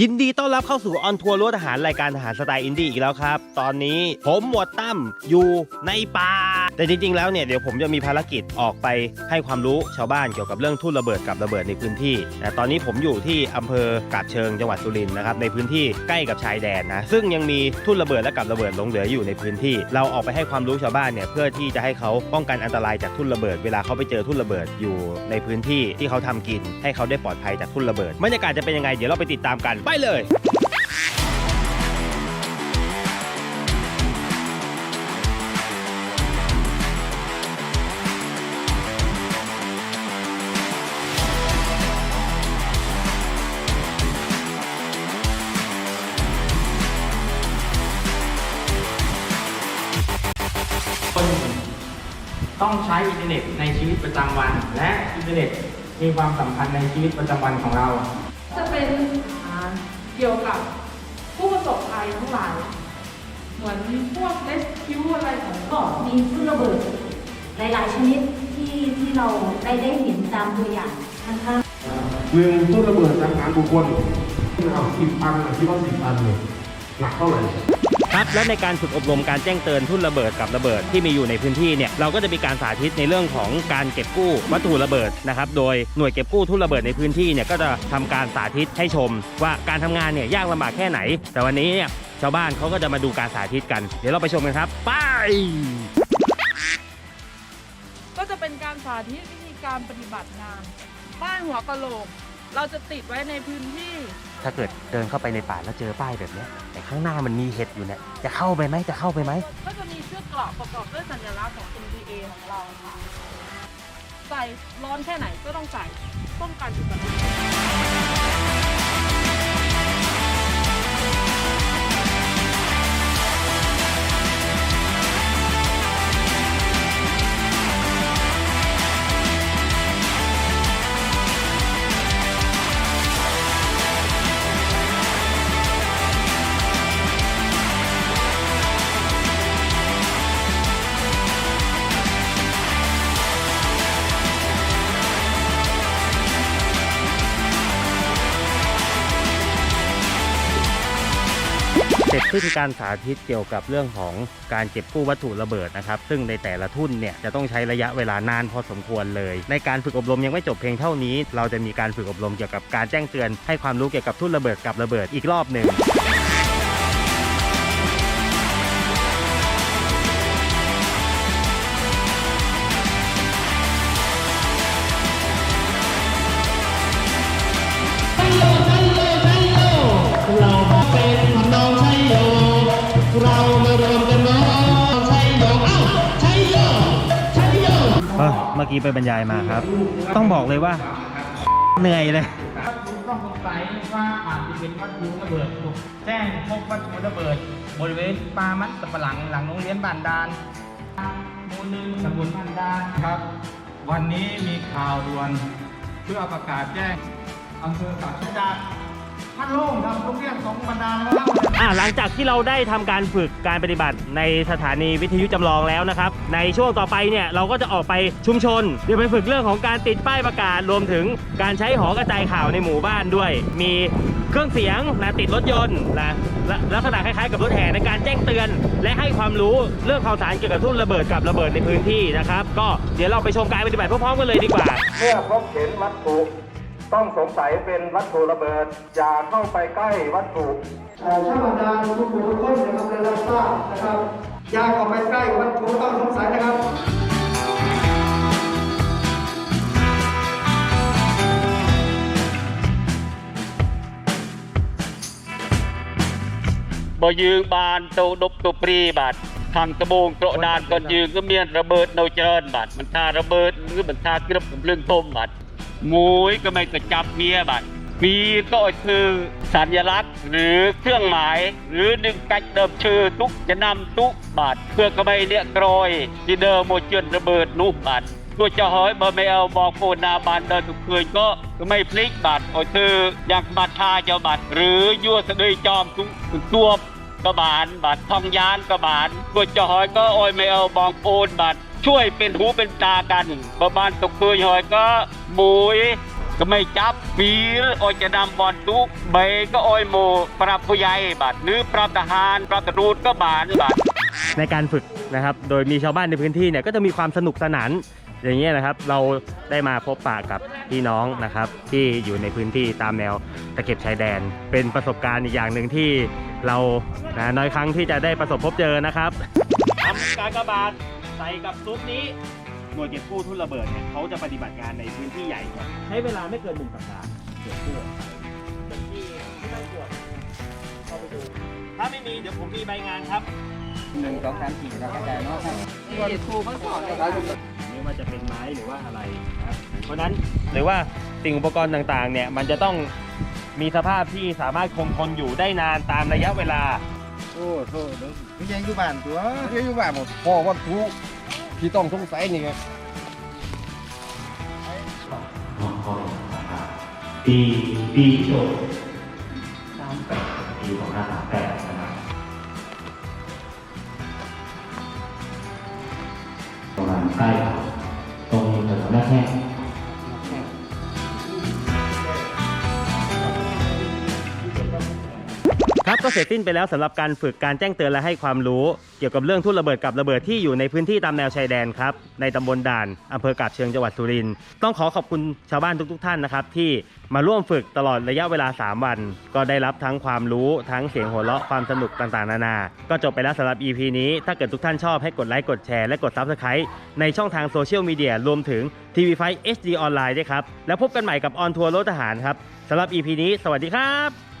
ยินดีต้อนรับเข้าสู่ออนทัวร์รั้วทหารรายการทหารสไตล์อินดี้อีกแล้วครับ ตอนนี้ผมหมวดตั้มอยู่ในป่า แต่จริงๆ แล้วเนี่ยเดี๋ยวผมจะมีภารกิจออกไปให้ความรู้ชาวบ้านเกี่ยวกับเรื่องทุ่นระเบิดกับระเบิดในพื้นที่แต่ตอนนี้ผมอยู่ที่อำเภอกาบเชิงจังหวัดสุรินทร์นะครับในพื้นที่ใกล้กับชายแดนนะซึ่งยังมีทุ่นระเบิดและกับระเบิดหลงเหลืออยู่ในพื้นที่ เราออกไปให้ความรู้ชาวบ้านเนี่ยเพื่อที่จะให้เขาป้องกันอันตรายจากทุ่นระเบิด เวลาเขาไปเจอทุ่นระเบิดอยู่ในพื้นที่ที่เขาทำกิน ให้เขาได้ปลอดภัยจากทุ่นระเบิดบรรยากาศจะเป็นยังไงเดี๋ยวเราไปติดตามกันไปเลย คนต้องใช้อินเทอร์เน็ตในชีวิตประจำวัน และอินเทอร์เน็ตมีความสำคัญในชีวิตประจำวันของเรา จะเป็นอ่า เกี่ยวกับผู้ประสบภัยทั้งหลาย เหมือนพวกเลสคิวอะไรของก็มีทุ่นระเบิด หลาย ๆ ชนิดที่ที่เราได้ได้เห็นตามตัวอย่างนะคะหนึ่งตู้ระเบิดสังหารบุคคลเอาสิบปันที่ว่าสิบตันเนี่ย หนักเท่าไหร่ครับและในการฝึกอบรมการแจ้งเตือนทุ่นระเบิดกับระเบิดที่มีอยู่ในพื้นที่เนี่ยเราก็จะมีการสาธิตในเรื่องของการเก็บกู้วัตถุระเบิดนะครับโดยหน่วยเก็บกู้ทุ่นระเบิดในพื้นที่เนี่ยก็จะทำการสาธิตให้ชม ว่าการทำงานเนี่ยยากลำบากแค่ไหน แต่วันนี้เนี่ยชาวบ้านเขาก็จะมาดูการสาธิตกัน เดี๋ยวเราไปชมกันครับไป ก็จะเป็นการสาธิตวิธีการปฏิบัติงานป้ายหัวกะโหลก เราจะติดไว้ในพื้นที่ ถ้าเกิดเดินเข้าไปในป่าแล้วเจอป้ายแบบเนี้ยแต่ข้างหน้ามันมีเห็ดอยู่เนี่ยจะเข้าไปไหมจะเข้าไปไหมก็จะมีเชือกเกราะประกอบด้วยสัญลักษณ์ของ NDA ของเราค่ะใส่ร้อนแค่ไหนก็ต้องใส่ป้องกันอุบัติเหตุ ซึ่งการสาธิตเกี่ยวกับเรื่องของการเก็บกู้วัตถุระเบิดนะครับ ซึ่งในแต่ละทุ่นเนี่ยจะต้องใช้ระยะเวลานานพอสมควรเลย ในการฝึกอบรมยังไม่จบเพียงเท่านี้ เราจะมีการฝึกอบรมเกี่ยวกับการแจ้งเตือนให้ความรู้เกี่ยวกับทุ่นระเบิดกับระเบิดอีกรอบหนึ่ง มื่อกี้ไปบรรยายมาครับ ต้องบอกเลยว่าเหนื่อยเลยต้องสงสัยว่าอาจจะเป็นวัตถุระเบิดถูกแจ้งพบวัตถุระเบิด บริเวณป่ามันสับปะหลังหลังโรงเรียนบ้านดานหมู่หนึ่งตำบลบ้านดานครับ วันนี้มีข่าวด่วนเพื่อประกาศแจ้งอำเภอปากจาก พัดโล่งครับโรงเรียนของบรรดาแล้วอ่าหลังจากที่เราได้ทำการฝึกการปฏิบัติในสถานีวิทยุจำลองแล้วนะครับ ในช่วงต่อไปเนี่ยเราก็จะออกไปชุมชนเดี๋ยวไปฝึกเรื่องของการติดป้ายประกาศรวมถึงการใช้หอกระจายข่าวในหมู่บ้านด้วย มีเครื่องเสียงนะติดรถยนต์นะและลักษณะคล้ายๆกับรถแห่ในการแจ้งเตือน และให้ความรู้เรื่องข่าวสารเกี่ยวกับทุ่นระเบิดกับระเบิดในพื้นที่นะครับ ก็เดี๋ยวเราไปชมการปฏิบัติพร้อมๆกันเลยดีกว่า เมื่อพบเห็นวัตถุ ต้องสงสัยเป็นวัตถุระเบิด อย่าเข้าไปใกล้วัตถุชาวบรรดาทุกหมู่ทุกคนนะครับได้รับทราบนะครับ อย่าเข้าไปใกล้วัตถุต้องสงสัยนะครับบ่ยืงบานโตดบตัปรีบาดทางตะบงโตรดานก่อนยืงก็เมียนระเบิดเนาเจริญบาดมันทาระเบิดหรือมันทากระปุกเรื่องต้มบาด มวยก็ไม่กระจับเมียบัดมีก็คือสัญลักษณ์หรือเครื่องหมาย หรือหนึ่งกัดเดิมชื่อตุกจะนำตุกบาดเพื่อก็ไม่เนี่ยกรอยที่เดิมโมเจนระเบิดนุบาดตัวจะหอยบอไม่เอาบอกโฟนาบานเดินถุกคืนก็ไม่พลิกบาทโอ้คืออยากบาทาเจ้าบาดหรือยั่วสะดือจอมทุกตัวกระบาลบาททองยานกระบาลตัวจะหอยก็โอ้ยไม่เอาบอกโอนบาด ช่วยเป็นหูเป็นตากันบ่บานตกคืนหอยก็บุยก็ไม่จับปีหรือโอยจะนำบอลตุกเบก็โอยโมปรับผู้ใหญ่บาดหรือปรับทหารปรับตำรวจก็บาดบาดในการฝึกนะครับ โดยมีชาวบ้านในพื้นที่เนี่ยก็จะมีความสนุกสนานอย่างเงี้ยนะครับ เราได้มาพบปะกับพี่น้องนะครับ ที่อยู่ในพื้นที่ตามแนวตะเข็บชายแดน เป็นประสบการณ์อีกอย่างหนึ่งที่เรานะน้อยครั้งที่จะได้ประสบพบเจอนะครับทำการกระบาด ใส่กับซุปนี้หน่วยเก็บกู้ทุ่นระเบิดเนี่ยเขาจะปฏิบัติงานในพื้นที่ใหญ่ก่อนใช้เวลาไม่เกินหนึ่งสัปดาห์เก็บกู้เป็นที่ที่ไม่ตรวจเข้าไปดูถ้าไม่มีเดี๋ยวผมมีใบงานครับหนึ่งสองสามสี่เราเข้าใจเนาะที่ครูเขาสอนเลยไม่ว่าจะเป็นไม้หรือว่าอะไรนะครับเพราะฉะนั้นหรือว่าสิ่งอุปกรณ์ต่างๆเนี่ยมันจะต้องมีสภาพที่สามารถคงทนอยู่ได้นานตามระยะเวลา โอ้โหไม่ใช่อยู่บ้านตัวไม่ใช่อยู่บ้านหมดพ่อวัตถุที่ต้องสงสัยนี่ไงปีปีโจสามแปดปีของห้าสามแปดนะครับประมาณใกล้ตรงแถวหน้าแข้ง ก็เสร็จสิ้นไปแล้วสำหรับการฝึกการแจ้งเตือนและให้ความรู้ เกี่ยวกับเรื่องทุ่นระเบิดกับระเบิดที่อยู่ในพื้นที่ตามแนวชายแดนครับในตำบลด่านอำเภอกาบเชิงจังหวัดสุรินทร์ต้องขอขอบคุณชาวบ้านทุก ๆ ท่านนะครับที่มาร่วมฝึกตลอดระยะเวลา 3 วัน ก็ได้รับทั้งความรู้ทั้งเสียงหัวเราะความสนุกต่างๆ นานา ก็จบไปแล้วสำหรับ EP นี้ ถ้าเกิดทุกท่านชอบให้กดไลค์กดแชร์และกด Subscribe ในช่องทางโซเชียลมีเดียรวมถึง TV5 HD ออนไลน์ด้วยครับ แล้วพบกันใหม่กับออนทัวร์รถทหารครับสำหรับ EP นี้ สวัสดีครับ